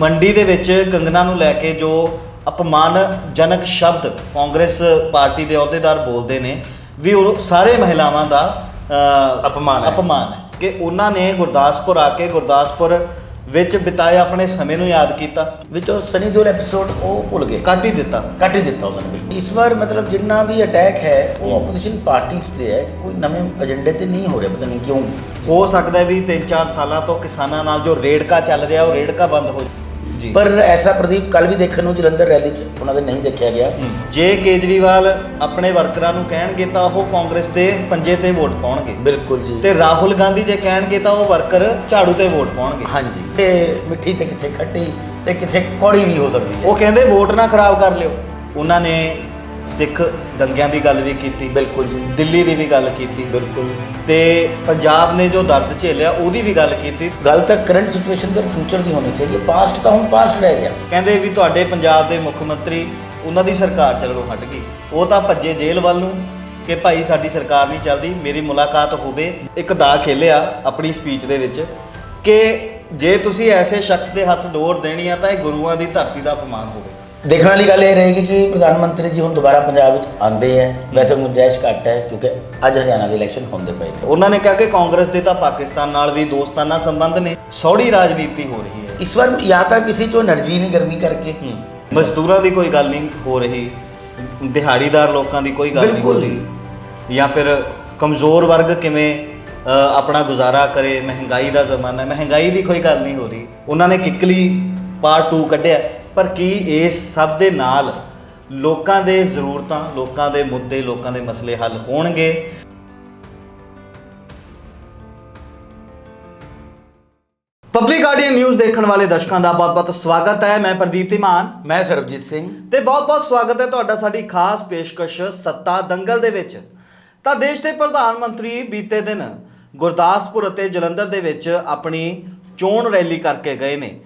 ਮੰਡੀ ਦੇ ਵਿੱਚ ਕੰਗਨਾ ਨੂੰ ਲੈ ਕੇ ਜੋ ਅਪਮਾਨਜਨਕ ਸ਼ਬਦ ਕਾਂਗਰਸ ਪਾਰਟੀ ਦੇ ਅਹੁਦੇਦਾਰ ਬੋਲਦੇ ਨੇ ਵੀ ਉਹ ਸਾਰੇ ਮਹਿਲਾਵਾਂ ਦਾ ਅ, ਅਪਮਾਨ ਹੈ। ਅਪਮਾਨ ਹੈ। ਕਿ ਉਹਨਾਂ ਨੇ ਗੁਰਦਾਸਪੁਰ ਆ ਕੇ ਗੁਰਦਾਸਪੁਰ ਵਿੱਚ ਬਿਤਾਏ ਆਪਣੇ ਸਮੇਂ ਨੂੰ ਯਾਦ ਕੀਤਾ। ਵਿੱਚੋਂ ਸਨੀ ਦਿਓਲ ਐਪੀਸੋਡ ਉਹ ਭੁੱਲ ਗਏ। ਕੱਟ ਹੀ ਦਿੱਤਾ। ਕੱਟ ਹੀ ਦਿੱਤਾ ਉਹਨਾਂ ਨੇ ਬਿਲਕੁਲ। ਇਸ ਵਾਰ ਮਤਲਬ ਜਿੰਨਾ ਵੀ ਅਟੈਕ ਹੈ ਉਹ ਆਪੋਜੀਸ਼ਨ ਪਾਰਟੀਆਂ ਤੇ ਹੈ ਕੋਈ ਨਵੇਂ ਏਜੰਡੇ ਤੇ ਨਹੀਂ ਹੋ ਰਿਹਾ ਪਤਾ ਨਹੀਂ ਕਿਉਂ। ਹੋ ਸਕਦਾ ਹੈ ਵੀ 3-4 ਸਾਲਾਂ ਤੋਂ ਕਿਸਾਨਾਂ ਨਾਲ ਜੋ ਰੇੜਕਾ ਚੱਲ ਰਿਹਾ ਉਹ ਰੇੜਕਾ ਬੰਦ ਹੋ ਜੀ। ਪਰ ਐਸਾ ਪ੍ਰਦੀਪ ਕੱਲ ਵੀ ਦੇਖਣ ਨੂੰ ਜਲੰਧਰ ਰੈਲੀ 'ਚ ਉਹਨਾਂ ਦੇ ਨਹੀਂ ਦੇਖਿਆ ਗਿਆ। ਜੇ ਕੇਜਰੀਵਾਲ ਆਪਣੇ ਵਰਕਰਾਂ ਨੂੰ ਕਹਿਣਗੇ ਤਾਂ ਉਹ ਕਾਂਗਰਸ ਦੇ ਪੰਜੇ ਤੇ ਵੋਟ ਪਾਉਣਗੇ। ਬਿਲਕੁਲ ਜੀ। ਤੇ ਰਾਹੁਲ ਗਾਂਧੀ ਜੇ ਕਹਿਣਗੇ ਤਾਂ ਉਹ ਵਰਕਰ ਝਾੜੂ ਤੇ ਵੋਟ ਪਾਉਣਗੇ। ਹਾਂਜੀ। ਤੇ ਮਿੱਠੀ ਤੇ ਕਿੱਥੇ ਖੱਟੀ ਤੇ ਕਿੱਥੇ ਕੌੜੀ ਵੀ ਹੋ ਸਕਦੀ ਹੈ। ਉਹ ਕਹਿੰਦੇ ਵੋਟ ਨਾ ਖਰਾਬ ਕਰ ਲਿਓ। ਉਹਨਾਂ ਨੇ ਸਿੱਖ ਦੰਗਿਆਂ ਦੀ ਗੱਲ ਵੀ ਕੀਤੀ ਬਿਲਕੁਲ ਜੀ। ਦਿੱਲੀ ਦੀ ਵੀ ਗੱਲ ਕੀਤੀ। ਬਿਲਕੁਲ। ਤੇ ਪੰਜਾਬ ਨੇ ਜੋ ਦਰਦ ਝੇਲਿਆ ਉਹਦੀ ਵੀ ਗੱਲ ਕੀਤੀ। ਗੱਲ ਤਾਂ ਕਰੰਟ ਸਿਚੁਏਸ਼ਨ ਤੇ ਫਿਊਚਰ ਦੀ ਹੋਣੀ ਚਾਹੀਦੀ ਹੈ। ਪਾਸਟ ਤਾਂ ਹੁਣ ਪਾਸਟ ਰਹਿ ਗਿਆ। ਕਹਿੰਦੇ ਵੀ ਤੁਹਾਡੇ ਪੰਜਾਬ ਦੇ ਮੁੱਖ ਮੰਤਰੀ ਉਹਨਾਂ ਦੀ ਸਰਕਾਰ ਚੱਲਣੋਂ ਹਟ ਗਈ। ਉਹ ਤਾਂ ਭੱਜੇ ਜੇਲ੍ਹ ਵੱਲ ਨੂੰ ਕਿ ਭਾਈ ਸਾਡੀ ਸਰਕਾਰ ਨਹੀਂ ਚੱਲਦੀ ਮੇਰੀ ਮੁਲਾਕਾਤ ਹੋਵੇ। ਇੱਕ ਦਾ ਖੇਲਿਆ ਆਪਣੀ ਸਪੀਚ ਦੇ ਵਿੱਚ ਕਿ ਜੇ ਤੁਸੀਂ ਐਸੇ ਸ਼ਖਸ ਦੇ ਹੱਥ ਡੋਰ ਦੇਣੀ ਆ ਤਾਂ ਇਹ ਗੁਰੂਆਂ ਦੀ ਧਰਤੀ ਦਾ ਅਪਮਾਨ ਹੋਵੇ। ਦੇਖਣ ਵਾਲੀ ਗੱਲ ਇਹ ਰਹੇਗੀ ਕਿ ਪ੍ਰਧਾਨ ਮੰਤਰੀ ਜੀ ਹੁਣ ਦੁਬਾਰਾ ਪੰਜਾਬ ਵਿੱਚ ਆਉਂਦੇ ਐ। ਵੈਸੇ ਗੁੰਜਾਇਸ਼ ਘੱਟ ਹੈ ਕਿਉਂਕਿ ਅੱਜ ਹਰਿਆਣਾ ਦੇ ਇਲੈਕਸ਼ਨ ਹੁੰਦੇ ਪਏ ਨੇ। ਉਹਨਾਂ ਨੇ ਕਿਹਾ ਕਿ ਕਾਂਗਰਸ ਦੇ ਤਾਂ ਪਾਕਿਸਤਾਨ ਨਾਲ ਵੀ ਦੋਸਤਾਨਾ ਸੰਬੰਧ ਨੇ ਸੌੜੀ ਰਾਜਨੀਤੀ ਹੋ ਰਹੀ ਹੈ। ਇਸ ਵਾਰ ਜਾਂ ਤਾਂ ਕਿਸੇ ਚੋਂ એનર્ਜੀ ਨਹੀਂ ਗਰਮੀ ਕਰਕੇ। ਮਜ਼ਦੂਰਾਂ ਦੀ ਕੋਈ ਗੱਲ ਨਹੀਂ ਹੋ ਰਹੀ ਦਿਹਾੜੀਦਾਰ ਲੋਕਾਂ ਦੀ ਕੋਈ ਗੱਲ ਨਹੀਂ ਹੋ ਰਹੀ। ਜਾਂ ਫਿਰ ਕਮਜ਼ੋਰ ਵਰਗ ਕਿਵੇਂ ਆਪਣਾ ਗੁਜ਼ਾਰਾ ਕਰੇ ਮਹਿੰਗਾਈ ਦਾ ਜ਼ਮਾਨਾ ਮਹਿੰਗਾਈ ਦੀ ਕੋਈ ਗੱਲ ਨਹੀਂ ਹੋ ਰਹੀ। ਉਹਨਾਂ ਨੇ ਕਿਕਲੀ ਪਾਰਟ 2 ਕੱਢਿਆ। ਪਰ ਕੀ ਇਸ ਸਭ ਦੇ ਨਾਲ ਲੋਕਾਂ ਦੇ ਜ਼ਰੂਰਤਾਂ ਲੋਕਾਂ ਦੇ ਮੁੱਦੇ ਲੋਕਾਂ ਦੇ ਮਸਲੇ ਹੱਲ ਹੋਣਗੇ? ਪਬਲਿਕ ਗਾਰਡੀਅਨ ਨਿਊਜ਼ ਦੇਖਣ ਵਾਲੇ ਦਰਸ਼ਕਾਂ ਦਾ ਬਹੁਤ-ਬਹੁਤ ਸਵਾਗਤ ਹੈ। ਮੈਂ ਪ੍ਰਦੀਪ ਧੀਮਾਨ। ਮੈਂ ਸਰਬਜੀਤ ਸਿੰਘ। ਤੇ ਬਹੁਤ-ਬਹੁਤ ਸਵਾਗਤ ਹੈ ਤੁਹਾਡਾ ਸਾਡੀ ਖਾਸ ਪੇਸ਼ਕਸ਼ ਸੱਤਾ ਦੰਗਲ ਦੇ ਵਿੱਚ। ਤਾਂ ਦੇਸ਼ ਦੇ ਪ੍ਰਧਾਨ ਮੰਤਰੀ ਬੀਤੇ ਦਿਨ ਗੁਰਦਾਸਪੁਰ ਅਤੇ ਜਲੰਧਰ ਦੇ ਵਿੱਚ ਆਪਣੀ ਚੋਣ ਰੈਲੀ ਕਰਕੇ ਗਏ ਨੇ।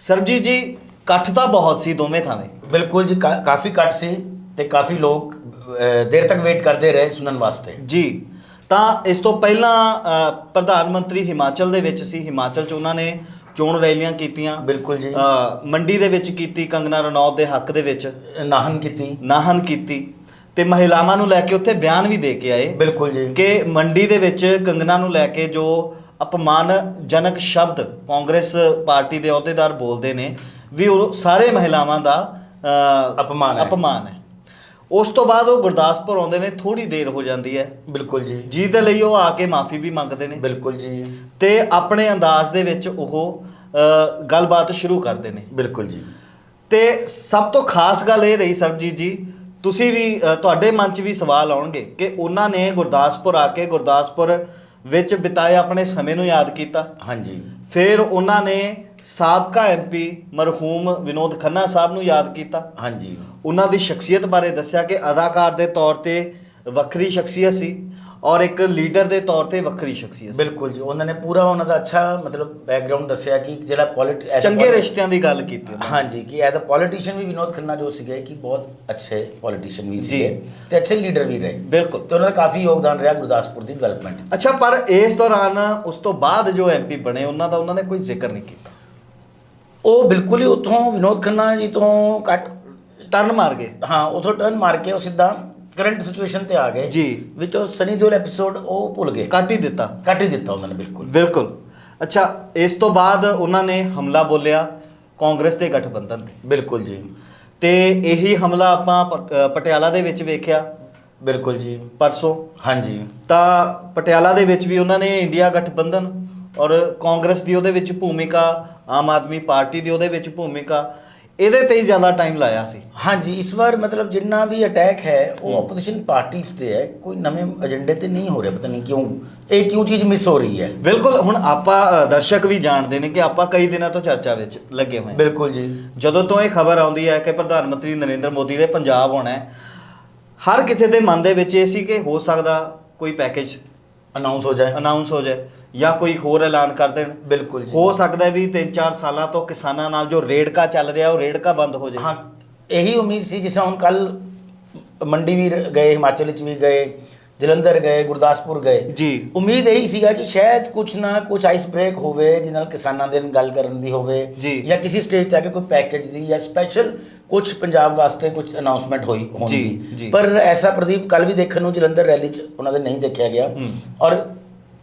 ਸਰਬਜੀਤ ਜੀ ਇਕੱਠ ਤਾਂ ਬਹੁਤ ਸੀ ਦੋਵੇਂ ਥਾਵੇਂ। ਬਿਲਕੁਲ ਜੀ ਕਾ- ਕਾਫੀ ਘੱਟ ਸੀ ਤੇ ਕਾਫੀ ਲੋਕ ਅਹ, ਦੇਰ ਤੱਕ ਵੇਟ ਕਰਦੇ ਰਹੇ ਸੁਣਨ ਵਾਸਤੇ। ਜੀ। ਤਾਂ ਇਸ ਤੋਂ ਪਹਿਲਾਂ ਅ, ਪ੍ਰਧਾਨ ਮੰਤਰੀ ਹਿਮਾਚਲ ਦੇ ਵਿੱਚ ਸੀ। ਹਿਮਾਚਲ 'ਚ ਉਹਨਾਂ ਨੇ ਚੋਣ ਰੈਲੀਆਂ ਕੀਤੀਆਂ। ਬਿਲਕੁਲ ਜੀ। ਅ, ਮੰਡੀ ਦੇ ਵਿੱਚ ਕੀਤੀ ਕੰਗਨਾ ਰਣੌਤ ਦੇ ਹੱਕ ਦੇ ਵਿੱਚ। ਨਾਹਨ ਕੀਤੀ। ਨਾਹਨ ਕੀਤੀ। ਤੇ ਮਹਿਲਾਵਾਂ ਨੂੰ ਲੈ ਕੇ ਉੱਥੇ ਬਿਆਨ ਵੀ ਦੇ ਕੇ ਆਏ। ਬਿਲਕੁਲ ਜੀ। ਕਿ ਮੰਡੀ ਦੇ ਵਿੱਚ ਕੰਗਨਾ ਨੂੰ ਲੈ ਕੇ ਜੋ ਅਪਮਾਨਜਨਕ ਸ਼ਬਦ ਕਾਂਗਰਸ ਪਾਰਟੀ ਦੇ ਅਹੁਦੇਦਾਰ ਬੋਲਦੇ ਨੇ ਵੀ ਉਹ ਸਾਰੇ ਮਹਿਲਾਵਾਂ ਦਾ ਅ, ਅਪਮਾਨ ਹੈ। ਅਪਮਾਨ ਹੈ। ਉਸ ਤੋਂ ਬਾਅਦ ਉਹ ਗੁਰਦਾਸਪੁਰ ਆਉਂਦੇ ਨੇ ਥੋੜੀ ਦੇਰ ਹੋ ਜਾਂਦੀ ਹੈ। ਬਿਲਕੁਲ ਜੀ। ਜਿਹਦੇ ਲਈ ਉਹ ਆ ਕੇ ਮਾਫੀ ਵੀ ਮੰਗਦੇ ਨੇ। ਬਿਲਕੁਲ ਜੀ। ਤੇ ਆਪਣੇ ਅੰਦਾਜ਼ ਦੇ ਵਿੱਚ ਉਹ ਅ, ਗੱਲਬਾਤ ਸ਼ੁਰੂ ਕਰਦੇ ਨੇ। ਬਿਲਕੁਲ ਜੀ। ਤੇ ਸਭ ਤੋਂ ਖਾਸ ਗੱਲ ਇਹ ਰਹੀ ਸਰਬਜੀਤ ਜੀ ਤੁਸੀਂ ਵੀ ਅ, ਤੁਹਾਡੇ ਮਨ 'ਚ ਵੀ ਸਵਾਲ ਆਉਣਗੇ ਕਿ ਉਹਨਾਂ ਨੇ ਗੁਰਦਾਸਪੁਰ ਆ ਕੇ ਗੁਰਦਾਸਪੁਰ ਵਿੱਚ ਬਿਤਾਏ ਆਪਣੇ ਸਮੇਂ ਨੂੰ ਯਾਦ ਕੀਤਾ। ਹਾਂਜੀ। ਫਿਰ ਉਹਨਾਂ ਨੇ ਸਾਬਕਾ ਐਮਪੀ ਮਰਹੂਮ ਵਿਨੋਦ ਖੰਨਾ ਸਾਹਿਬ ਨੂੰ ਯਾਦ ਕੀਤਾ। ਹਾਂਜੀ। ਉਹਨਾਂ ਦੀ ਸ਼ਖਸੀਅਤ ਬਾਰੇ ਦੱਸਿਆ ਕਿ ਅਦਾਕਾਰ ਦੇ ਤੌਰ ਤੇ ਵੱਖਰੀ ਸ਼ਖਸੀਅਤ ਸੀ ਔਰ ਇੱਕ ਲੀਡਰ ਦੇ ਤੌਰ ਤੇ ਵੱਖਰੀ ਸ਼ਖਸੀਅਤ ਸੀ। ਬਿਲਕੁਲ ਜੀ ਉਹਨਾਂ ਨੇ ਪੂਰਾ ਉਹਨਾਂ ਦਾ ਅੱਛਾ ਮਤਲਬ ਬੈਕਗ੍ਰਾਉਂਡ ਦੱਸਿਆ ਕਿ ਜਿਹੜਾ ਪੋਲਿਟ ਚੰਗੇ ਰਿਸ਼ਤਿਆਂ ਦੀ ਗੱਲ ਕੀਤੀ ਉਹਨਾਂ ਨੇ। ਹਾਂਜੀ ਕਿ ਐਜ਼ ਅ ਪੋਲੀਟੀਸ਼ੀਅਨ ਵੀ ਵਿਨੋਦ ਖੰਨਾ ਜੋ ਸੀਗੇ ਕਿ ਬਹੁਤ ਅੱਛੇ ਪੋਲੀਟੀਸ਼ੀਅਨ ਵੀ। ਸੀਗੇ ਤੇ ਅੱਛੇ ਲੀਡਰ ਵੀ ਰਹੇ। ਬਿਲਕੁਲ। ਤੇ ਉਹਨਾਂ ਦਾ ਕਾਫੀ ਯੋਗਦਾਨ ਰਿਹਾ ਗੁਰਦਾਸਪੁਰ ਦੀ ਡਿਵੈਲਪਮੈਂਟ ਅੱਛਾ ਪਰ ਇਸ ਦੌਰਾਨ ਉਸ ਤੋਂ ਬਾਅਦ ਜੋ ਐਮਪੀ ਬਣੇ ਉਹਨਾਂ ਦਾ ਉਹਨਾਂ ਨੇ ਕੋਈ ਜ਼ਿਕਰ ਨਹੀਂ ਕੀਤਾ। ਉਹ ਬਿਲਕੁਲ ਹੀ ਉਥੋਂ ਵਿਨੋਦ ਖੰਨਾ ਜੀ ਤੋਂ ਕੱਟ ਟਰਨ ਮਾਰ ਗਏ। ਹਾਂ ਉਥੋਂ ਟਰਨ ਮਾਰ ਕੇ ਉਹ ਸਿੱਧਾ ਕਰੰਟ ਸਿਚੁਏਸ਼ਨ ਤੇ ਆ ਗਏ। ਜੀ। ਵਿੱਚੋਂ ਸਨੀ ਦਿਓਲ ਐਪੀਸੋਡ ਉਹ ਭੁੱਲ ਗਏ। ਕੱਟ ਹੀ ਦਿੱਤਾ। ਕੱਟ ਹੀ ਦਿੱਤਾ ਉਹਨਾਂ ਨੇ ਬਿਲਕੁਲ। ਬਿਲਕੁਲ। ਅੱਛਾ ਇਸ ਤੋਂ ਬਾਅਦ ਉਹਨਾਂ ਨੇ ਹਮਲਾ ਬੋਲਿਆ ਕਾਂਗਰਸ ਦੇ ਗਠਬੰਧਨ ਤੇ। ਬਿਲਕੁਲ ਜੀ। ਤੇ ਇਹੀ ਹਮਲਾ ਆਪਾਂ ਪਟਿਆਲਾ ਦੇ ਵਿੱਚ ਵੇਖਿਆ। ਬਿਲਕੁਲ ਜੀ। ਪਰਸੋਂ। ਹਾਂਜੀ। ਤਾਂ ਪਟਿਆਲਾ ਦੇ ਵਿੱਚ ਵੀ ਉਹਨਾਂ ਨੇ ਇੰਡੀਆ ਗਠਬੰਧਨ ਔਰ ਕਾਂਗਰਸ ਦੀ ਉਹਦੇ ਵਿੱਚ ਭੂਮਿਕਾ ਆਮ ਆਦਮੀ ਪਾਰਟੀ ਦੀ ਉਹਦੇ ਵਿੱਚ ਭੂਮਿਕਾ ਇਹਦੇ ਤੇ ਹੀ ਜ਼ਿਆਦਾ ਟਾਈਮ ਲਾਇਆ ਸੀ। ਹਾਂਜੀ ਇਸ ਵਾਰ ਮਤਲਬ ਜਿੰਨਾ ਵੀ ਅਟੈਕ ਹੈ ਉਹ ਆਪੋਜੀਸ਼ਨ ਪਾਰਟੀਆਂ ਤੇ ਹੈ ਕੋਈ ਨਵੇਂ ਏਜੰਡੇ ਤੇ ਨਹੀਂ ਹੋ ਰਿਹਾ ਪਤਾ ਨਹੀਂ ਕਿਉਂ ਇਹ ਕਿਉਂ ਚੀਜ਼ ਮਿਸ ਹੋ ਰਹੀ ਹੈ? ਬਿਲਕੁਲ ਹੁਣ ਆਪਾਂ ਦਰਸ਼ਕ ਵੀ ਜਾਣਦੇ ਨੇ ਕਿ ਆਪਾਂ ਕਈ ਦਿਨਾਂ ਤੋਂ ਚਰਚਾ ਵਿੱਚ ਲੱਗੇ ਹੋਏ ਹਾਂ। ਬਿਲਕੁਲ ਜੀ। ਜਦੋਂ ਤੋਂ ਇਹ ਖਬਰ ਆਉਂਦੀ ਹੈ ਕਿ ਪ੍ਰਧਾਨ ਮੰਤਰੀ ਨਰਿੰਦਰ ਮੋਦੀ ਨੇ ਪੰਜਾਬ ਆਉਣਾ ਹੈ ਹਰ ਕਿਸੇ ਦੇ ਮਨ ਦੇ ਵਿੱਚ ਇਹ ਸੀ ਕਿ ਹੋ ਸਕਦਾ ਕੋਈ ਪੈਕੇਜ ਅਨਾਉਂਸ ਹੋ ਜਾਏ। ਅਨਾਉਂਸ ਹੋ ਜਾਏ। ਜਾਂ ਕੋਈ ਹੋਰ ਐਲਾਨ ਕਰ ਦੇਣ? ਬਿਲਕੁਲ ਜੀ। ਹੋ ਸਕਦਾ ਹੈ ਵੀ 3-4 ਸਾਲਾਂ ਤੋਂ ਕਿਸਾਨਾਂ ਨਾਲ ਜੋ ਰੇੜਕਾ ਚੱਲ ਰਿਹਾ ਉਹ ਰੇੜਕਾ ਬੰਦ ਹੋ ਜਾਏ। ਹਾਂ ਇਹੀ ਉਮੀਦ ਸੀ ਜਿਸ ਹੁਣ ਕੱਲ ਮੰਡੀ ਵੀ ਗਏ ਹਿਮਾਚਲ ਵਿੱਚ ਵੀ ਗਏ ਜਲੰਧਰ ਗਏ ਗੁਰਦਾਸਪੁਰ ਗਏ। ਜੀ। ਉਮੀਦ ਇਹੀ ਸੀਗਾ ਕਿ ਸ਼ਾਇਦ ਕੁਝ ਨਾ ਕੁਝ ਆਈਸ ਬ੍ਰੇਕ ਹੋਵੇ ਜਿਹਦੇ ਨਾਲ ਕਿਸਾਨਾਂ ਦੇ ਨਾਲ ਗੱਲ ਕਰਨ ਦੀ ਹੋਵੇ ਜੀ। ਕਿਸੇ ਸਟੇਜ ਤੇ ਆ ਕੇ ਕੋਈ ਪੈਕੇਜ ਦੀ ਜਾਂ ਸਪੈਸ਼ਲ ਕੁਝ ਪੰਜਾਬ ਵਾਸਤੇ ਕੁਝ ਅਨਾਉਂਸਮੈਂਟ ਹੋਈ ਹੋਣੀ। ਪਰ ਐਸਾ ਪ੍ਰਦੀਪ ਕੱਲ ਵੀ ਦੇਖਣ ਨੂੰ ਜਲੰਧਰ ਰੈਲੀ 'ਚ ਉਹਨਾਂ ਦੇ ਨਹੀਂ ਦੇਖਿਆ ਗਿਆ। ਔਰ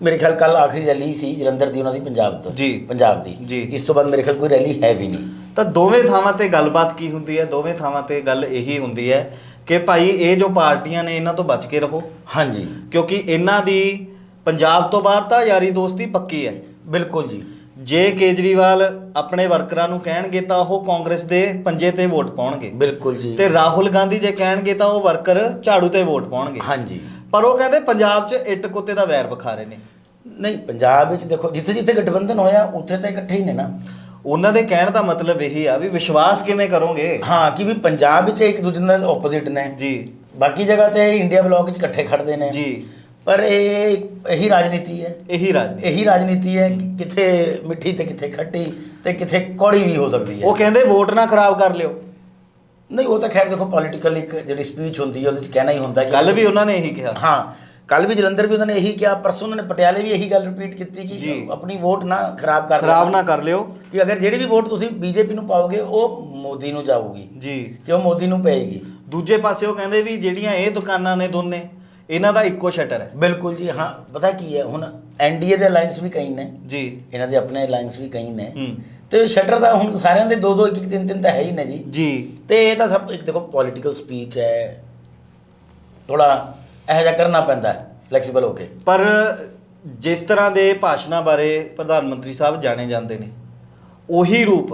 ਮੇਰੇ ਖਿਆਲ ਕੱਲ ਆਖਰੀ ਰੈਲੀ ਸੀ ਜਲੰਧਰ ਦੀ ਉਹਨਾਂ ਦੀ ਪੰਜਾਬ ਤੋਂ। ਜੀ। ਪੰਜਾਬ ਦੀ। ਜੀ। ਇਸ ਤੋਂ ਬਾਅਦ ਮੇਰੇ ਖਿਆਲ ਕੋਈ ਰੈਲੀ ਹੈ ਵੀ ਨਹੀਂ। ਤਾਂ ਦੋਵੇਂ ਥਾਵਾਂ ਤੇ ਗੱਲਬਾਤ ਕੀ ਹੁੰਦੀ ਹੈ? ਦੋਵੇਂ ਥਾਵਾਂ ਤੇ ਗੱਲ ਇਹੀ ਹੁੰਦੀ ਹੈ ਕਿ ਭਾਈ ਇਹ ਜੋ ਪਾਰਟੀਆਂ ਨੇ ਇਹਨਾਂ ਤੋਂ ਬਚ ਕੇ ਰਹੋ। ਹਾਂਜੀ। ਕਿਉਂਕਿ ਇਹਨਾਂ ਦੀ ਪੰਜਾਬ ਤੋਂ ਬਾਹਰ ਤਾਂ ਯਾਰੀ ਦੋਸਤੀ ਪੱਕੀ ਹੈ। ਬਿਲਕੁਲ ਜੀ। ਜੇ ਕੇਜਰੀਵਾਲ ਆਪਣੇ ਵਰਕਰਾਂ ਨੂੰ ਕਹਿਣਗੇ ਤਾਂ ਉਹ ਕਾਂਗਰਸ ਦੇ ਪੰਜੇ ਤੇ ਵੋਟ ਪਾਉਣਗੇ। ਬਿਲਕੁਲ ਜੀ। ਤੇ ਰਾਹੁਲ ਗਾਂਧੀ ਜੇ ਕਹਿਣਗੇ ਤਾਂ ਉਹ ਵਰਕਰ ਝਾੜੂ ਤੇ ਵੋਟ ਪਾਉਣਗੇ। ਹਾਂਜੀ। ਪਰ ਉਹ ਕਹਿੰਦੇ ਪੰਜਾਬ 'ਚ ਇੱਟ ਕੁੱਤੇ ਦਾ ਵੈਰ ਵਿਖਾ ਰਹੇ ਨੇ। ਨਹੀਂ ਪੰਜਾਬ ਵਿੱਚ ਦੇਖੋ ਜਿੱਥੇ ਜਿੱਥੇ ਗਠਬੰਧਨ ਹੋਇਆ ਉੱਥੇ ਤਾਂ ਇਕੱਠੇ ਹੀ ਨੇ ਨਾ। ਉਹਨਾਂ ਦੇ ਕਹਿਣ ਦਾ ਮਤਲਬ ਇਹੀ ਆ ਵੀ ਵਿਸ਼ਵਾਸ ਕਿਵੇਂ ਕਰੋਗੇ? ਹਾਂ ਕਿ ਵੀ ਪੰਜਾਬ ਵਿੱਚ ਇੱਕ ਦੂਜੇ ਨਾਲ ਆਪੋਜ਼ਿਟ ਨੇ। ਜੀ। ਬਾਕੀ ਜਗ੍ਹਾ ਤੇ ਇੰਡੀਆ ਬਲੌਕ ਵਿੱਚ ਇਕੱਠੇ ਖੜਦੇ ਨੇ। ਜੀ। ਪਰ ਇਹ ਇਹੀ ਰਾਜਨੀਤੀ ਹੈ। ਇਹੀ ਰਾਜ ਇਹੀ ਰਾਜਨੀਤੀ ਹੈ ਕਿ ਕਿੱਥੇ ਮਿੱਠੀ ਤੇ ਕਿੱਥੇ ਖੱਟੀ ਤੇ ਕਿੱਥੇ ਕੌੜੀ ਵੀ ਹੋ ਸਕਦੀ ਹੈ। ਉਹ ਕਹਿੰਦੇ ਵੋਟ ਨਾ ਖਰਾਬ ਕਰ ਲਿਓ। ਨਹੀਂ ਉਹ ਤਾਂ ਖੈਰ ਦੇਖੋ ਪੋਲੀਟੀਕਲ ਇੱਕ ਜਿਹੜੀ ਸਪੀਚ ਹੁੰਦੀ ਹੈ ਉਹਦੇ ਵਿੱਚ ਕਹਿਣਾ ਹੀ ਹੁੰਦਾ ਕਿ ਗੱਲ ਵੀ ਉਹਨਾਂ ਨੇ ਇਹੀ ਕਿਹਾ। ਹਾਂ ਕੱਲ ਵੀ ਜਲੰਧਰ ਵੀ ਉਹਨਾਂ ਨੇ ਇਹੀ ਕਿਹਾ ਪਰਸੋਂ ਉਹਨਾਂ ਨੇ ਪਟਿਆਲੇ ਵੀ ਇਹੀ ਗੱਲ ਰਿਪੀਟ ਕੀਤੀ ਕਿ ਜੀ। ਆਪਣੀ ਵੋਟ ਨਾ ਖਰਾਬ ਕਰ ਖਰਾਬ। ਨਾ ਕਰ ਲਿਓ। ਕਿ ਅਗਰ ਜਿਹੜੀ ਵੀ ਵੋਟ ਤੁਸੀਂ ਬੀਜੇਪੀ ਨੂੰ ਪਾਓਗੇ ਉਹ ਮੋਦੀ ਨੂੰ ਜਾਊਗੀ। ਜੀ। ਕਿ ਉਹ ਮੋਦੀ ਨੂੰ ਪਏਗੀ। ਦੂਜੇ ਪਾਸੇ ਉਹ ਕਹਿੰਦੇ ਵੀ ਜਿਹੜੀਆਂ ਇਹ ਦੁਕਾਨਾਂ ਨੇ ਦੋਨੇ ਇਹਨਾਂ ਦਾ ਇੱਕੋ ਸ਼ਟਰ ਹੈ। ਬਿਲਕੁਲ ਜੀ ਹਾਂ ਪਤਾ ਕੀ ਹੈ ਹੁਣ ਐਨਡੀਏ ਦੇ ਅਲਾਈਅੰਸ ਵੀ ਕਈ ਨੇ। ਜੀ। ਇਹਨਾਂ ਦੇ ਆਪਣੇ ਅਲਾਈਅੰਸ ਵੀ ਕਈ ਨੇ। ਹੂੰ। ਤੇ ਸ਼ਟਰ ਦਾ ਹੁਣ ਸਾਰਿਆਂ ਦੇ ਦੋ ਦੋ ਇੱਕ ਇੱਕ ਤਿੰਨ ਤਿੰਨ ਤਾਂ ਹੈ ਹੀ ਨੇ ਜੀ। ਜੀ। ਤੇ ਇਹ ਤਾਂ ਸਭ ਇੱਕ ਦੇਖੋ ਪੋਲੀਟੀਕਲ ਸਪੀਚ ਹੈ। ਥੋੜਾ ਇਹੋ ਜਿਹਾ ਕਰਨਾ ਪੈਂਦਾ ਹੈ ਫਲੈਕਸੀਬਲ ਹੋ ਕੇ। ਪਰ ਜਿਸ ਤਰ੍ਹਾਂ ਦੇ ਭਾਸ਼ਣਾਂ ਬਾਰੇ ਪ੍ਰਧਾਨ ਮੰਤਰੀ ਸਾਹਿਬ ਜਾਣੇ ਜਾਂਦੇ ਨੇ ਉਹੀ ਰੂਪ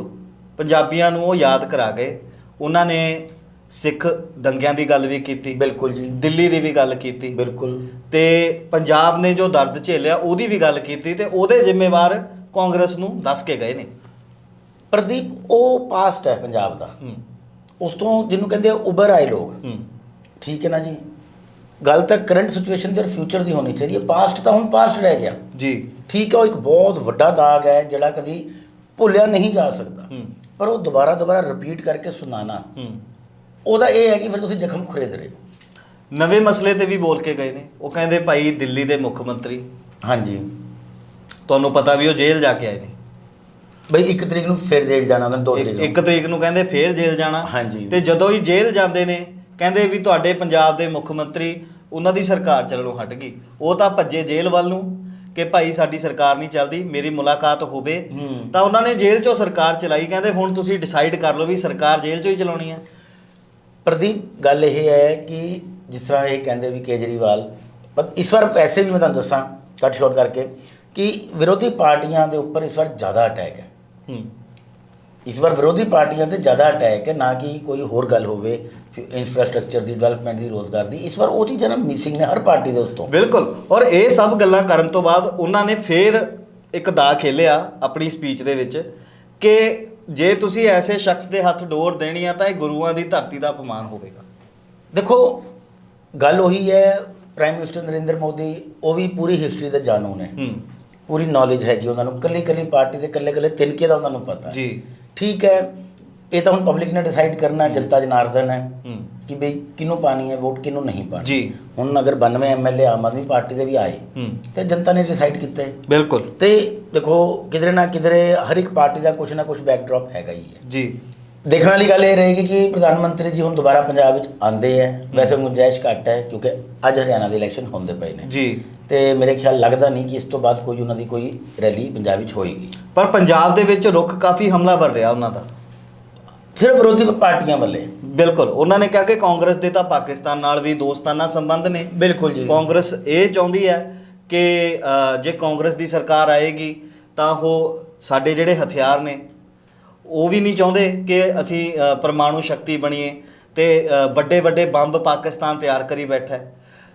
ਪੰਜਾਬੀਆਂ ਨੂੰ ਉਹ ਯਾਦ ਕਰਾ ਗਏ। ਉਹਨਾਂ ਨੇ ਸਿੱਖ ਦੰਗਿਆਂ ਦੀ ਗੱਲ ਵੀ ਕੀਤੀ। ਬਿਲਕੁਲ ਜੀ। ਦਿੱਲੀ ਦੀ ਵੀ ਗੱਲ ਕੀਤੀ। ਬਿਲਕੁਲ। ਤੇ ਪੰਜਾਬ ਨੇ ਜੋ ਦਰਦ ਝੇਲਿਆ ਉਹਦੀ ਵੀ ਗੱਲ ਕੀਤੀ ਤੇ ਉਹਦੇ ਜ਼ਿੰਮੇਵਾਰ ਕਾਂਗਰਸ ਨੂੰ ਦੱਸ ਕੇ ਗਏ ਨੇ। ਪ੍ਰਦੀਪ ਉਹ ਪਾਸਟ ਹੈ ਪੰਜਾਬ ਦਾ। ਉਸ ਤੋਂ ਜਿਹਨੂੰ ਕਹਿੰਦੇ ਆ ਉਭਰ ਆਏ ਲੋਕ। ਠੀਕ ਹੈ ਨਾ ਜੀ? ਗੱਲ ਤਾਂ ਕਰੰਟ ਸਿਚੁਏਸ਼ਨ ਤੇ ਫਿਊਚਰ ਦੀ ਹੋਣੀ ਚਾਹੀਦੀ ਹੈ। ਪਾਸਟ ਤਾਂ ਹੁਣ ਪਾਸਟ ਰਹਿ ਗਿਆ। ਜੀ। ਠੀਕ ਹੈ ਉਹ ਇੱਕ ਬਹੁਤ ਵੱਡਾ ਦਾਗ ਹੈ ਜਿਹੜਾ ਕਦੀ ਭੁੱਲਿਆ ਨਹੀਂ ਜਾ ਸਕਦਾ। ਪਰ ਉਹ ਦੁਬਾਰਾ ਦੁਬਾਰਾ ਰਿਪੀਟ ਕਰਕੇ ਸੁਣਾਣਾ ਉਹਦਾ ਇਹ ਹੈ ਕਿ ਫਿਰ ਤੁਸੀਂ ਜ਼ਖਮ ਖੁਰੇਦ ਰਹੇ ਹੋ। ਨਵੇਂ ਮਸਲੇ ਤੇ ਵੀ ਬੋਲ ਕੇ ਗਏ ਨੇ। ਉਹ ਕਹਿੰਦੇ ਭਾਈ ਦਿੱਲੀ ਦੇ ਮੁੱਖ ਮੰਤਰੀ। ਹਾਂਜੀ। ਤੁਹਾਨੂੰ ਪਤਾ ਵੀ ਉਹ ਜੇਲ੍ਹ ਜਾ ਕੇ ਆਏ ਨੇ। ਬਈ ਇੱਕ ਤਰੀਕ ਨੂੰ ਫਿਰ ਜੇਲ੍ਹ ਜਾਣਾ ਉਹਨਾਂ ਨੇ ਦੋ ਤਰੀਕ ਨੂੰ। ਇੱਕ ਤਰੀਕ ਨੂੰ ਕਹਿੰਦੇ ਫੇਰ ਜੇਲ੍ਹ ਜਾਣਾ। ਹਾਂਜੀ। ਤੇ ਜਦੋਂ ਹੀ ਜੇਲ੍ਹ ਜਾਂਦੇ ਨੇ ਕਹਿੰਦੇ ਵੀ ਤੁਹਾਡੇ ਪੰਜਾਬ ਦੇ ਮੁੱਖ ਮੰਤਰੀ ਉਹਨਾਂ ਦੀ ਸਰਕਾਰ ਚੱਲਣੋਂ ਹਟ ਗਈ। ਉਹ ਤਾਂ ਭੱਜੇ ਜੇਲ੍ਹ ਵੱਲ ਨੂੰ ਕਿ ਭਾਈ ਸਾਡੀ ਸਰਕਾਰ ਨਹੀਂ ਚੱਲਦੀ ਮੇਰੀ ਮੁਲਾਕਾਤ ਹੋਵੇ। ਹੂੰ। ਤਾਂ ਉਹਨਾਂ ਨੇ ਜੇਲ੍ਹ ਚੋਂ ਸਰਕਾਰ ਚਲਾਈ। ਕਹਿੰਦੇ ਹੁਣ ਤੁਸੀਂ ਡਿਸਾਈਡ ਕਰ ਲਓ ਵੀ ਸਰਕਾਰ ਜੇਲ੍ਹ ਚੋਂ ਹੀ ਚਲਾਉਣੀ ਹੈ ਪ੍ਰਦੀਪ ਗੱਲ ਇਹ ਹੈ ਕਿ ਜਿਸ ਤਰ੍ਹਾਂ ਇਹ ਕਹਿੰਦੇ ਵੀ ਕੇਜਰੀਵਾਲ ਪਰ ਇਸ ਵਾਰ ਪੈਸੇ ਵੀ ਮੈਂ ਤੁਹਾਨੂੰ ਦੱਸਾਂ ਕੱਟ ਸ਼ਾਰਟ ਕਰਕੇ ਕਿ ਵਿਰੋਧੀ ਪਾਰਟੀਆਂ ਦੇ ਉੱਪਰ ਇਸ ਵਾਰ ਜ਼ਿਆਦਾ ਅਟੈਕ ਹੂੰ। ਇਸ ਵਾਰ ਵਿਰੋਧੀ ਪਾਰਟੀਆਂ ਤੇ ਜ਼ਿਆਦਾ ਅਟੈਕ ਹੈ ਨਾ ਕਿ ਕੋਈ ਹੋਰ ਗੱਲ ਹੋਵੇ ਇਨਫਰਾਸਟ੍ਰਕਚਰ ਦੀ ਡਿਵੈਲਪਮੈਂਟ ਦੀ ਰੋਜ਼ਗਾਰ ਦੀ। ਇਸ ਵਾਰ ਉਹ ਚੀਜ਼ਾਂ ਨਾ ਮਿਸਿੰਗ ਨੇ ਹਰ ਪਾਰਟੀ ਦੇ ਉਸ ਤੋਂ। ਬਿਲਕੁਲ। ਔਰ ਇਹ ਸਭ ਗੱਲਾਂ ਕਰਨ ਤੋਂ ਬਾਅਦ ਉਹਨਾਂ ਨੇ ਫੇਰ ਇੱਕ ਦਾ ਖੇਲਿਆ ਆਪਣੀ ਸਪੀਚ ਦੇ ਵਿੱਚ ਕਿ ਜੇ ਤੁਸੀਂ ਐਸੇ ਸ਼ਖਸ ਦੇ ਹੱਥ ਡੋਰ ਦੇਣੀ ਆ ਤਾਂ ਇਹ ਗੁਰੂਆਂ ਦੀ ਧਰਤੀ ਦਾ ਅਪਮਾਨ ਹੋਵੇਗਾ। ਦੇਖੋ ਗੱਲ ਉਹੀ ਹੈ ਪ੍ਰਾਈਮ ਮਿਨਿਸਟਰ ਨਰਿੰਦਰ ਮੋਦੀ ਉਹ ਵੀ ਪੂਰੀ ਹਿਸਟਰੀ ਦੇ ਜਾਣੂ ਨੇ ਹੂੰ। ਪੂਰੀ ਨੌਲੇਜ ਹੈਗੀ ਉਹਨਾਂ ਨੂੰ ਕੱਲੀ ਕੱਲੀ ਪਾਰਟੀ ਦੇ ਕੱਲੇ ਕੱਲੇ ਤਿਨਕੇ ਦਾ ਉਹਨਾਂ ਨੂੰ ਪਤਾ ਜੀ। ਠੀਕ ਹੈ ਇਹ ਤਾਂ ਹੁਣ ਪਬਲਿਕ ਨੇ ਡਿਸਾਈਡ ਕਰਨਾ ਜਨਤਾ ਜਨਾਰਦਨ ਹੈ ਕਿ ਬਈ ਕਿਹਨੂੰ ਪਾਣੀ ਹੈ ਵੋਟ ਕਿਹਨੂੰ ਨਹੀਂ ਪਾਣੀ। ਜੀ। ਹੁਣ ਅਗਰ 92 ਐਮਐਲਏ ਆਮ ਆਦਮੀ ਪਾਰਟੀ ਦੇ ਵੀ ਆਏ ਤੇ ਜਨਤਾ ਨੇ ਡਿਸਾਈਡ ਕੀਤਾ। ਬਿਲਕੁਲ। ਤੇ ਦੇਖੋ ਕਿਧਰੇ ਨਾ ਕਿਧਰੇ ਹਰ ਇੱਕ ਪਾਰਟੀ ਦਾ ਕੁਝ ਨਾ ਕੁਝ ਬੈਕਡ੍ਰੌਪ ਹੈਗਾ ਹੀ ਹੈ। ਜੀ। ਦੇਖਣ ਵਾਲੀ ਗੱਲ ਇਹ ਰਹੇਗੀ ਕਿ ਪ੍ਰਧਾਨ ਮੰਤਰੀ ਜੀ ਹੁਣ ਦੁਬਾਰਾ ਪੰਜਾਬ ਵਿੱਚ ਆਂਦੇ ਹੈ ਵੈਸੇ ਗੁੰਜਾਇਸ਼ ਘੱਟ ਹੈ ਕਿਉਂਕਿ ਅੱਜ ਹਰਿਆਣਾ ਦੇ ਇਲੈਕਸ਼ਨ ਹੁੰਦੇ ਪਏ ਨੇ। ਜੀ। ਤੇ ਮੇਰੇ ਖਿਆਲ ਲੱਗਦਾ ਨਹੀਂ ਕਿ ਇਸ ਤੋਂ ਬਾਅਦ ਕੋਈ ਉਹਨਾਂ ਦੀ ਕੋਈ ਰੈਲੀ ਪੰਜਾਬ ਵਿੱਚ ਹੋਏਗੀ। ਪਰ ਪੰਜਾਬ ਦੇ ਵਿੱਚ ਰੁਖ ਕਾਫੀ ਹਮਲਾਵਰ ਰਿਹਾ ਉਹਨਾਂ ਦਾ। ਸਿਰਫ ਵਿਰੋਧੀ ਪਾਰਟੀਆਂ ਵੱਲੇ। ਬਿਲਕੁਲ। ਉਹਨਾਂ ਨੇ ਕਿਹਾ ਕਿ ਕਾਂਗਰਸ ਦੇ ਤਾਂ ਪਾਕਿਸਤਾਨ ਨਾਲ ਵੀ ਦੋਸਤਾਨਾ ਸੰਬੰਧ ਨੇ। ਬਿਲਕੁਲ ਜੀ। ਕਾਂਗਰਸ ਇਹ ਚਾਹੁੰਦੀ ਹੈ ਕਿ ਜੇ ਕਾਂਗਰਸ ਦੀ ਸਰਕਾਰ ਆਏਗੀ ਤਾਂ ਉਹ ਸਾਡੇ ਜਿਹੜੇ ਹਥਿਆਰ ਨੇ ਉਹ ਵੀ ਨਹੀਂ ਚਾਹੁੰਦੇ ਕਿ ਅਸੀਂ ਅ, ਪਰਮਾਣੂ ਸ਼ਕਤੀ ਬਣੀਏ ਤੇ ਵੱਡੇ ਵੱਡੇ ਬੰਬ ਪਾਕਿਸਤਾਨ ਤਿਆਰ ਕਰੀ ਬੈਠਾ ਹੈ।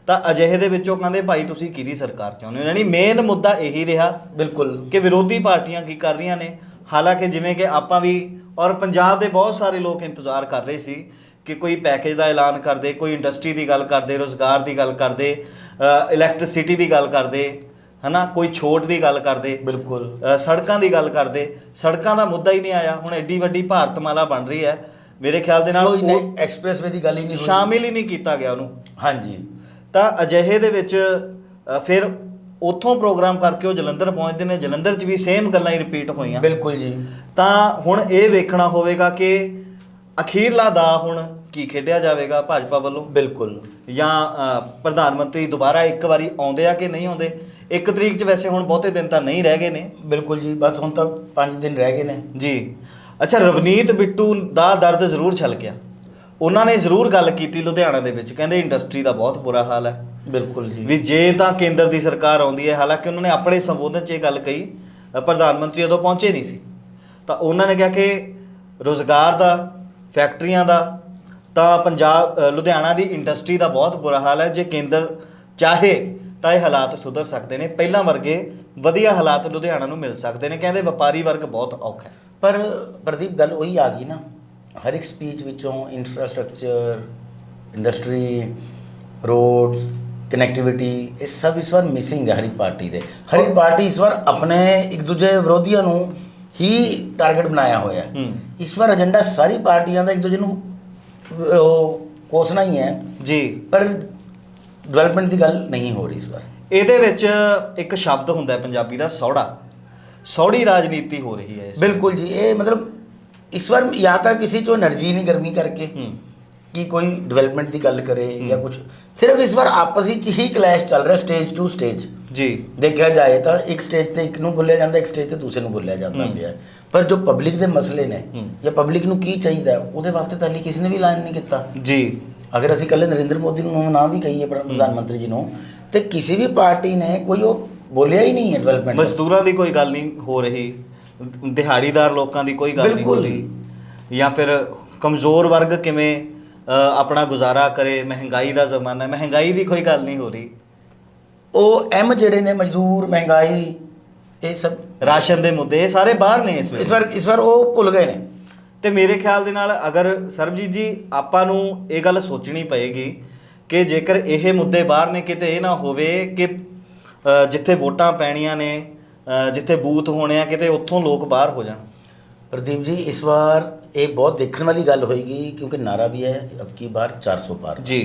ਤਾਂ ਅਜਿਹੇ ਦੇ ਵਿੱਚੋਂ ਕਹਿੰਦੇ ਭਾਈ ਤੁਸੀਂ ਕਿਹਦੀ ਸਰਕਾਰ ਚਾਹੁੰਦੇ ਹੋ? ਯਾਨੀ ਮੇਨ ਮੁੱਦਾ ਇਹੀ ਰਿਹਾ ਬਿਲਕੁਲ ਕਿ ਵਿਰੋਧੀ ਪਾਰਟੀਆਂ ਕੀ ਕਰ ਰਹੀਆਂ ਨੇ। ਹਾਲਾਂਕਿ ਜਿਵੇਂ ਕਿ ਆਪਾਂ ਵੀ ਔਰ ਪੰਜਾਬ ਦੇ ਬਹੁਤ ਸਾਰੇ ਲੋਕ ਇੰਤਜ਼ਾਰ ਕਰ ਰਹੇ ਸੀ ਕਿ ਕੋਈ ਪੈਕੇਜ ਦਾ ਐਲਾਨ ਕਰਦੇ ਕੋਈ ਇੰਡਸਟਰੀ ਦੀ ਗੱਲ ਕਰਦੇ ਰੋਜ਼ਗਾਰ ਦੀ ਗੱਲ ਕਰਦੇ ਇਲੈਕਟ੍ਰਿਸਿਟੀ ਦੀ ਗੱਲ ਕਰਦੇ ਹਨਾ ਕੋਈ ਛੋਟ ਦੀ ਗੱਲ ਕਰਦੇ। ਬਿਲਕੁਲ। ਅ, ਸੜਕਾਂ ਦੀ ਗੱਲ ਕਰਦੇ। ਸੜਕਾਂ ਦਾ ਮੁੱਦਾ ਹੀ ਨਹੀਂ ਆਇਆ। ਹੁਣ ਐਡੀ ਵੱਡੀ ਭਾਰਤਮਾਲਾ ਬਣ ਰਹੀ ਹੈ। ਮੇਰੇ ਖਿਆਲ ਦੇ ਨਾਲ ਉਹ ਨਹੀਂ ਐਕਸਪ੍ਰੈਸਵੇ ਦੀ ਗੱਲ ਹੀ ਨਹੀਂ ਹੋਈ। ਸ਼ਾਮਿਲ ਹੀ ਨਹੀਂ ਕੀਤਾ ਗਿਆ ਉਹਨੂੰ। ਹਾਂਜੀ। ਤਾਂ ਅਜਿਹੇ ਦੇ ਵਿੱਚ ਅ, ਫਿਰ ਉੱਥੋਂ ਪ੍ਰੋਗਰਾਮ ਕਰਕੇ ਉਹ ਜਲੰਧਰ ਪਹੁੰਚਦੇ ਨੇ। ਜਲੰਧਰ 'ਚ ਵੀ ਸੇਮ ਗੱਲਾਂ ਹੀ ਰਿਪੀਟ ਹੋਈਆਂ। ਬਿਲਕੁਲ ਜੀ। ਤਾਂ ਹੁਣ ਇਹ ਵੇਖਣਾ ਹੋਵੇਗਾ ਕਿ ਅਖੀਰਲਾ ਦਾ ਹੁਣ ਕੀ ਖੇਡਿਆ ਜਾਵੇਗਾ ਭਾਜਪਾ ਵੱਲੋਂ? ਬਿਲਕੁਲ। ਜਾਂ ਅ, ਪ੍ਰਧਾਨ ਮੰਤਰੀ ਦੁਬਾਰਾ ਇੱਕ ਵਾਰੀ ਆਉਂਦੇ ਆ ਕਿ ਨਹੀਂ ਆਉਂਦੇ? ਇੱਕ ਤਰੀਕ 'ਚ ਵੈਸੇ ਹੁਣ ਬਹੁਤੇ ਦਿਨ ਤਾਂ ਨਹੀਂ ਰਹਿ ਗਏ ਨੇ। ਬਿਲਕੁਲ ਜੀ ਬਸ ਹੁਣ ਤਾਂ 5 ਦਿਨ ਰਹਿ ਗਏ ਨੇ। ਜੀ। ਅੱਛਾ ਰਵਨੀਤ ਬਿੱਟੂ ਦਾ ਦਰਦ ਜ਼ਰੂਰ ਛਲਕਿਆ ਉਹਨਾਂ ਨੇ ਜ਼ਰੂਰ ਗੱਲ ਕੀਤੀ ਲੁਧਿਆਣਾ ਦੇ ਵਿੱਚ ਕਹਿੰਦੇ ਇੰਡਸਟਰੀ ਦਾ ਬਹੁਤ ਬੁਰਾ ਹਾਲ ਹੈ। ਬਿਲਕੁਲ ਜੀ। ਵੀ ਜੇ ਤਾਂ ਕੇਂਦਰ ਦੀ ਸਰਕਾਰ ਆਉਂਦੀ ਹੈ ਹਾਲਾਂਕਿ ਉਹਨਾਂ ਨੇ ਆਪਣੇ ਸੰਬੋਧਨ 'ਚ ਇਹ ਗੱਲ ਕਹੀ ਅ, ਪ੍ਰਧਾਨ ਮੰਤਰੀ ਉਦੋਂ ਪਹੁੰਚੇ ਨਹੀਂ ਸੀ। ਤਾਂ ਉਹਨਾਂ ਨੇ ਕਿਹਾ ਕਿ ਰੋਜ਼ਗਾਰ ਦਾ ਫੈਕਟਰੀਆਂ ਦਾ ਤਾਂ ਪੰਜਾਬ ਅ, ਲੁਧਿਆਣਾ ਦੀ ਇੰਡਸਟਰੀ ਦਾ ਬਹੁਤ ਬੁਰਾ ਹਾਲ ਹੈ। ਜੇ ਕੇਂਦਰ ਚਾਹੇ ਤਾਂ ਇਹ ਹਾਲਾਤ ਸੁਧਰ ਸਕਦੇ ਨੇ। ਪਹਿਲਾਂ ਵਰਗੇ ਵਧੀਆ ਹਾਲਾਤ ਲੁਧਿਆਣਾ ਨੂੰ ਮਿਲ ਸਕਦੇ ਨੇ। ਕਹਿੰਦੇ ਵਪਾਰੀ ਵਰਗ ਬਹੁਤ ਔਖਾ ਹੈ। ਪਰ ਪ੍ਰਦੀਪ ਗੱਲ ਉਹੀ ਆ ਗਈ ਨਾ। ਹਰ ਇੱਕ ਸਪੀਚ ਵਿੱਚੋਂ ਇਨਫਰਾਸਟ੍ਰਕਚਰ ਇੰਡਸਟਰੀ ਰੋਡਸ ਕਨੈਕਟੀਵਿਟੀ ਇਹ ਸਭ ਇਸ ਵਾਰ ਮਿਸਿੰਗ ਹੈ ਹਰ ਇੱਕ ਪਾਰਟੀ ਦੇ। ਹਰ ਇੱਕ ਪਾਰਟੀ ਇਸ ਵਾਰ ਆਪਣੇ ਇੱਕ ਦੂਜੇ ਵਿਰੋਧੀਆਂ ਨੂੰ ਹੀ ਟਾਰਗੇਟ ਬਣਾਇਆ ਹੋਇਆ ਹੈ। ਇਸ ਵਾਰ ਏਜੰਡਾ ਸਾਰੀ ਪਾਰਟੀਆਂ ਦਾ ਇੱਕ ਦੂਜੇ ਨੂੰ ਉਹ ਕੋਸਣਾ ਹੀ ਹੈ। ਜੀ। ਪਰ ਡਿਵੈਲਪਮੈਂਟ ਦੀ ਗੱਲ ਨਹੀਂ ਹੋ ਰਹੀ ਇਸ ਵਾਰ। ਇਹਦੇ ਵਿੱਚ ਇੱਕ ਸ਼ਬਦ ਹੁੰਦਾ ਹੈ ਪੰਜਾਬੀ ਦਾ ਸੌੜਾ। ਸੌੜੀ ਰਾਜਨੀਤੀ ਹੋ ਰਹੀ ਹੈ ਇਸ ਬਿਲਕੁਲ ਜੀ ਇਹ ਮਤਲਬ ਇਸ ਵਾਰ ਜਾਂ ਤਾਂ ਕਿਸੇ ਚੋਂ એનર્ਜੀ ਨਹੀਂ ਗਰਮੀ ਕਰਕੇ ਕਿ ਕੋਈ ਡਿਵੈਲਪਮੈਂਟ ਦੀ ਗੱਲ ਕਰੇ ਜਾਂ ਕੁਝ ਸਿਰਫ ਇਸ ਵਾਰ ਆਪਸ ਵਿੱਚ ਹੀ ਕਲੈਸ਼ ਚੱਲ ਰਿਹਾ ਸਟੇਜ ਟੂ ਸਟੇਜ ਜੀ। ਦੇਖਿਆ ਜਾਏ ਤਾਂ ਇੱਕ ਸਟੇਜ ਤੇ ਇੱਕ ਨੂੰ ਬੋਲਿਆ ਜਾਂਦਾ ਇੱਕ ਸਟੇਜ ਤੇ ਦੂਸਰੇ ਨੂੰ ਬੋਲਿਆ ਜਾਂਦਾ ਪਿਆ। ਪਰ ਜੋ ਪਬਲਿਕ ਦੇ ਮਸਲੇ ਨੇ ਜਾਂ ਪਬਲਿਕ ਨੂੰ ਕੀ ਚਾਹੀਦਾ ਉਹਦੇ ਵਾਸਤੇ ਤਾਂ ਕਿਸੇ ਨੇ ਵੀ ਐਲਾਨ ਨਹੀਂ ਕੀਤਾ। ਜੀ। ਅਗਰ ਅਸੀਂ ਕੱਲੇ ਨਰਿੰਦਰ ਮੋਦੀ ਨੂੰ ਨਾ ਵੀ ਕਹੀਏ ਪ੍ਰ- ਪ੍ਰਧਾਨ ਮੰਤਰੀ ਜੀ ਨੂੰ ਤੇ ਕਿਸੇ ਵੀ ਪਾਰਟੀ ਨੇ ਕੋਈ ਉਹ ਬੋਲਿਆ ਹੀ ਨਹੀਂ ਹੈ ਡਿਵੈਲਪਮੈਂਟ ਮਜ਼ਦੂਰਾਂ ਦੀ ਕੋਈ ਗੱਲ ਨਹੀਂ ਹੋ ਰਹੀ ਦਿਹਾੜੀਦਾਰ ਲੋਕਾਂ ਦੀ ਕੋਈ ਗੱਲ ਨਹੀਂ ਹੋ। ਰਹੀ। ਜਾਂ ਫਿਰ ਕਮਜ਼ੋਰ ਵਰਗ ਕਿਵੇਂ ਆਪਣਾ ਗੁਜ਼ਾਰਾ ਕਰੇ ਮਹਿੰਗਾਈ ਦਾ ਜ਼ਮਾਨਾ ਹੈ ਮਹਿੰਗਾਈ ਦੀ ਕੋਈ ਗੱਲ ਨਹੀਂ ਹੋ ਰਹੀ। ਉਹ ਐਮ ਜਿਹੜੇ ਨੇ ਮਜ਼ਦੂਰ ਮਹਿੰਗਾਈ ਇਹ ਸਭ ਰਾਸ਼ਨ ਦੇ ਮੁੱਦੇ ਇਹ ਸਾਰੇ ਬਾਹਰ ਨੇ ਇਸ ਵਾਰ ਇਸ ਵਾਰ ਉਹ ਭੁੱਲ ਗਏ ਨੇ। ਤੇ ਮੇਰੇ ਖਿਆਲ ਦੇ ਨਾਲ ਅਗਰ ਸਰਬਜੀਤ ਜੀ ਆਪਾਂ ਨੂੰ ਇਹ ਗੱਲ ਸੋਚਣੀ ਪਏਗੀ ਕਿ ਜੇਕਰ ਇਹ ਮੁੱਦੇ ਬਾਹਰ ਨੇ ਕਿਤੇ ਇਹ ਨਾ ਹੋਵੇ ਕਿ ਜਿੱਥੇ ਵੋਟਾਂ ਪੈਣੀਆਂ ਨੇ ਜਿੱਥੇ ਬੂਥ ਹੋਣੇ ਆ ਕਿਤੇ ਉੱਥੋਂ ਲੋਕ ਬਾਹਰ ਹੋ ਜਾਣ। ਪ੍ਰਦੀਪ ਜੀ ਇਸ ਵਾਰ ਇਹ ਬਹੁਤ ਦੇਖਣ ਵਾਲੀ ਗੱਲ ਹੋਏਗੀ ਕਿਉਂਕਿ ਨਾਰਾ ਵੀ ਹੈ ਅਬ ਕੀ ਬਾਰ 400 ਪਾਰ। ਜੀ।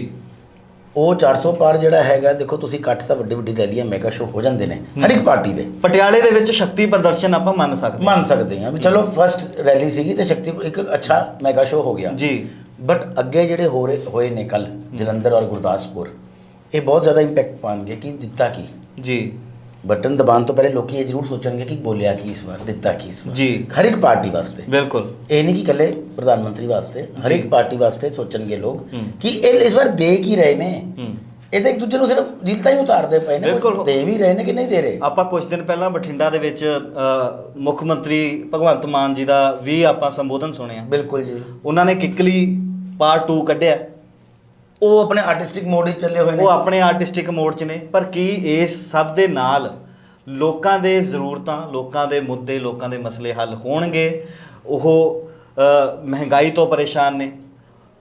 ਉਹ 400 ਪਾਰ ਜਿਹੜਾ ਹੈਗਾ ਦੇਖੋ ਤੁਸੀਂ ਇਕੱਠ ਤਾਂ ਵੱਡੀ ਵੱਡੀ ਰੈਲੀਆਂ ਮੈਗਾ ਸ਼ੋ ਹੋ ਜਾਂਦੇ ਨੇ ਹਰ ਇੱਕ ਪਾਰਟੀ ਦੇ। ਪਟਿਆਲੇ ਦੇ ਵਿੱਚ ਸ਼ਕਤੀ ਪ੍ਰਦਰਸ਼ਨ ਆਪਾਂ ਮੰਨ ਸਕਦੇ ਮੰਨ ਸਕਦੇ ਹਾਂ ਵੀ ਚਲੋ ਫਸਟ ਰੈਲੀ ਸੀਗੀ ਤੇ ਸ਼ਕਤੀ ਇੱਕ ਅੱਛਾ ਮੈਗਾ ਸ਼ੋ ਹੋ ਗਿਆ। ਜੀ। ਬਟ ਅੱਗੇ ਜਿਹੜੇ ਹੋ ਰਹੇ ਹੋਏ ਨੇ ਕੱਲ ਜਲੰਧਰ ਔਰ ਗੁਰਦਾਸਪੁਰ ਇਹ ਬਹੁਤ ਜ਼ਿਆਦਾ ਇੰਪੈਕਟ ਪਾਣਗੇ ਕਿ ਦਿੱਤਾ ਕੀ। ਜੀ। ਬਟਨ ਦਬਾਉਣ ਤੋਂ ਪਹਿਲੇ ਲੋਕੀ ਇਹ ਜ਼ਰੂਰ ਸੋਚਣਗੇ ਕਿ ਬੋਲਿਆ ਕੀ ਇਸ ਵਾਰ ਦਿੱਤਾ ਕੀ ਇਸ ਵਾਰ। ਜੀ। ਹਰ ਇੱਕ ਪਾਰਟੀ ਵਾਸਤੇ। ਬਿਲਕੁਲ। ਇਹ ਨਹੀਂ ਕਿ ਇਕੱਲੇ ਪ੍ਰਧਾਨ ਮੰਤਰੀ ਵਾਸਤੇ ਹਰ। ਇੱਕ ਪਾਰਟੀ ਵਾਸਤੇ ਸੋਚਣਗੇ ਲੋਕ। ਕਿ ਇਹ ਇਸ ਵਾਰ ਦੇ ਕੀ ਰਹੇ ਨੇ। ਇਹ ਤਾਂ ਇੱਕ ਦੂਜੇ ਨੂੰ ਸਿਰਫ ਦਿਲ ਤਾਂ ਹੀ ਉਤਾਰਦੇ ਪਏ ਨੇ ਦੇ ਵੀ ਰਹੇ ਨੇ ਕਿ ਨਹੀਂ ਦੇ ਰਹੇ? ਆਪਾਂ ਕੁਝ ਦਿਨ ਪਹਿਲਾਂ ਬਠਿੰਡਾ ਦੇ ਵਿੱਚ ਮੁੱਖ ਮੰਤਰੀ ਭਗਵੰਤ ਮਾਨ ਜੀ ਦਾ ਵੀ ਆਪਾਂ ਸੰਬੋਧਨ ਸੁਣਿਆ। ਬਿਲਕੁਲ ਜੀ। ਉਹਨਾਂ ਨੇ ਕਿੱਕਲੀ ਪਾਰਟ 2 ਕੱਢਿਆ। ਉਹ ਆਪਣੇ ਆਰਟਿਸਟਿਕ ਮੋਡ ਵਿੱਚ ਚੱਲੇ ਹੋਏ ਨੇ। ਉਹ ਆਪਣੇ ਆਰਟਿਸਟਿਕ ਮੋਡ 'ਚ ਨੇ। ਪਰ ਕੀ ਇਸ ਸਭ ਦੇ ਨਾਲ ਲੋਕਾਂ ਦੇ ਜ਼ਰੂਰਤਾਂ ਲੋਕਾਂ ਦੇ ਮੁੱਦੇ ਲੋਕਾਂ ਦੇ ਮਸਲੇ ਹੱਲ ਹੋਣਗੇ? ਉਹ ਮਹਿੰਗਾਈ ਤੋਂ ਪਰੇਸ਼ਾਨ ਨੇ।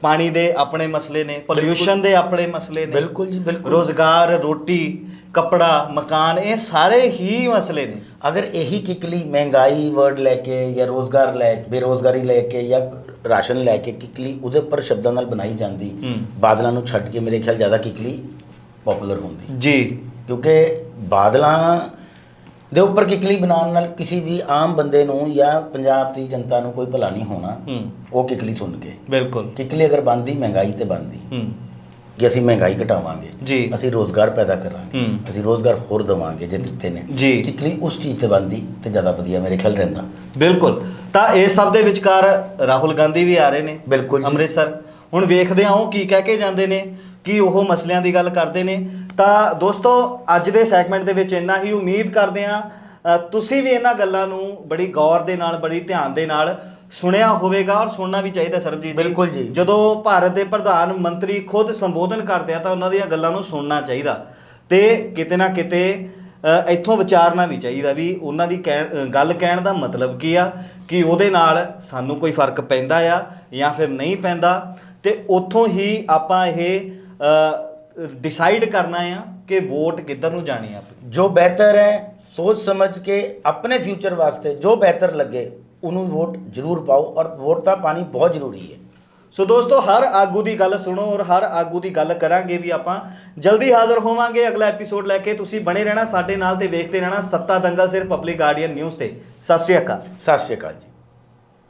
ਪਾਣੀ ਦੇ ਆਪਣੇ ਮਸਲੇ ਨੇ ਪੋਲਿਊਸ਼ਨ ਦੇ ਆਪਣੇ ਮਸਲੇ ਨੇ। ਬਿਲਕੁਲ ਜੀ ਬਿਲਕੁਲ। ਰੋਜ਼ਗਾਰ ਰੋਟੀ ਕੱਪੜਾ ਮਕਾਨ ਇਹ ਸਾਰੇ ਹੀ ਮਸਲੇ ਨੇ। ਅਗਰ ਇਹੀ ਕਿਕਲੀ ਮਹਿੰਗਾਈ ਵਰਡ ਲੈ ਕੇ ਜਾਂ ਰੋਜ਼ਗਾਰ ਲੈ ਬੇਰੋਜ਼ਗਾਰੀ ਲੈ ਕੇ ਜਾਂ ਰਾਸ਼ਨ ਲੈ ਕੇ ਕਿਕਲੀ ਉਹਦੇ ਉੱਪਰ ਸ਼ਬਦਾਂ ਨਾਲ ਬਣਾਈ ਜਾਂਦੀ। ਬਾਦਲਾਂ ਨੂੰ ਛੱਡ ਕੇ ਮੇਰੇ ਖਿਆਲ ਜ਼ਿਆਦਾ ਕਿਕਲੀ ਪਪੂਲਰ ਹੁੰਦੀ। ਜੀ। ਕਿਉਂਕਿ ਬਾਦਲਾਂ ਦੇ ਉੱਪਰ ਕਿਕਲੀ ਬਣਾਉਣ ਨਾਲ ਕਿਸੇ ਵੀ ਆਮ ਬੰਦੇ ਨੂੰ ਜਾਂ ਪੰਜਾਬ ਦੀ ਜਨਤਾ ਨੂੰ ਕੋਈ ਭਲਾ ਨਹੀਂ ਹੋਣਾ ਉਹ ਕਿਕਲੀ ਸੁਣ ਕੇ। ਬਿਲਕੁਲ। ਕਿਕਲੀ ਅਗਰ ਬੰਦੀ ਮਹਿੰਗਾਈ ਤੇ ਬੰਦੀ ਕਿ ਅਸੀਂ ਮਹਿੰਗਾਈ ਘਟਾਵਾਂਗੇ ਜੀ। ਅਸੀਂ ਰੋਜ਼ਗਾਰ ਪੈਦਾ ਕਰਾਂਗੇ ਹੂੰ। ਅਸੀਂ ਰੋਜ਼ਗਾਰ ਹੋਰ ਦੇਵਾਂਗੇ ਜੇ ਦਿੱਤੇ ਨੇ ਜੀ। ਕਿਕਲੀ ਉਸ ਚੀਜ਼ ਤੇ ਬੰਦੀ ਤੇ ਜ਼ਿਆਦਾ ਵਧੀਆ ਮੇਰੇ ਖਿਆਲ ਰਹਿੰਦਾ ਬਿਲਕੁਲ ਤਾਂ ਇਸ ਸਭ ਦੇ ਵਿਚਕਾਰ ਰਾਹੁਲ ਗਾਂਧੀ ਵੀ ਆ ਰਹੇ ਨੇ ਬਿਲਕੁਲ ਜੀ। ਅੰਮ੍ਰਿਤਸਰ ਹੁਣ ਵੇਖਦੇ ਹਾਂ ਉਹ ਕੀ ਕਹਿ ਕੇ ਜਾਂਦੇ ਨੇ ਕੀ ਉਹ ਮਸਲਿਆਂ ਦੀ ਗੱਲ ਕਰਦੇ ਨੇ ਤਾਂ ਦੋਸਤੋ ਅੱਜ ਦੇ ਸੈਗਮੈਂਟ ਦੇ ਵਿੱਚ ਇੰਨਾ ਹੀ ਉਮੀਦ ਕਰਦੇ ਹਾਂ ਅ, ਤੁਸੀਂ ਵੀ ਇਹਨਾਂ ਗੱਲਾਂ ਨੂੰ ਬੜੀ ਗੌਰ ਦੇ ਨਾਲ ਬੜੀ ਧਿਆਨ ਦੇ ਨਾਲ ਸੁਣਿਆ ਹੋਵੇਗਾ ਔਰ ਸੁਣਨਾ ਵੀ ਚਾਹੀਦਾ ਸਰਬਜੀਤ ਬਿਲਕੁਲ ਜੀ। ਜਦੋਂ ਭਾਰਤ ਦੇ ਪ੍ਰਧਾਨ ਮੰਤਰੀ ਖੁਦ ਸੰਬੋਧਨ ਕਰਦੇ ਆ ਤਾਂ ਉਹਨਾਂ ਦੀਆਂ ਗੱਲਾਂ ਨੂੰ ਸੁਣਨਾ ਚਾਹੀਦਾ। ਤੇ ਕਿਤੇ ਨਾ ਕਿਤੇ ਇੱਥੋਂ ਵਿਚਾਰਨਾ ਵੀ ਚਾਹੀਦਾ ਵੀ ਉਹਨਾਂ ਦੀ ਗੱਲ ਕਹਿਣ ਦਾ ਮਤਲਬ ਕੀ ਆ? ਕਿ ਉਹਦੇ ਨਾਲ ਸਾਨੂੰ ਕੋਈ ਫ਼ਰਕ ਪੈਂਦਾ ਆ ਜਾਂ ਫਿਰ ਨਹੀਂ ਪੈਂਦਾ? ਤੇ ਉੱਥੋਂ ਹੀ ਆਪਾਂ ਇਹ ਡਿਸਾਈਡ ਕਰਨਾ ਆ ਕਿ ਵੋਟ ਕਿੱਧਰ ਨੂੰ ਜਾਣੀ ਆ ਜੋ ਬਿਹਤਰ ਹੈ ਸੋਚ ਸਮਝ ਕੇ ਆਪਣੇ ਫਿਊਚਰ ਵਾਸਤੇ ਜੋ ਬਿਹਤਰ ਲੱਗੇ ਉਹਨੂੰ ਵੋਟ ਜ਼ਰੂਰ ਪਾਓ ਔਰ ਵੋਟ ਤਾਂ ਪਾਣੀ ਬਹੁਤ ਜ਼ਰੂਰੀ ਹੈ। ਸੋ ਦੋਸਤੋ ਹਰ ਆਗੂ ਦੀ ਗੱਲ ਸੁਣੋ ਔਰ ਹਰ ਆਗੂ ਦੀ ਗੱਲ ਕਰਾਂਗੇ ਵੀ ਆਪਾਂ। ਜਲਦੀ ਹਾਜ਼ਰ ਹੋਵਾਂਗੇ ਅਗਲਾ ਐਪੀਸੋਡ ਲੈ ਕੇ। ਤੁਸੀਂ ਬਣੇ ਰਹਿਣਾ ਸਾਡੇ ਨਾਲ ਤੇ ਵੇਖਦੇ ਰਹਿਣਾ ਸੱਤਾ ਦੰਗਲ ਸਿਰ ਪਬਲਿਕ ਗਾਰਡੀਅਨ ਨਿਊਜ਼ ਤੇ। ਸਤਿ ਸ਼੍ਰੀ ਅਕਾਲ। ਸਤਿ ਸ਼੍ਰੀ ਅਕਾਲ ਜੀ।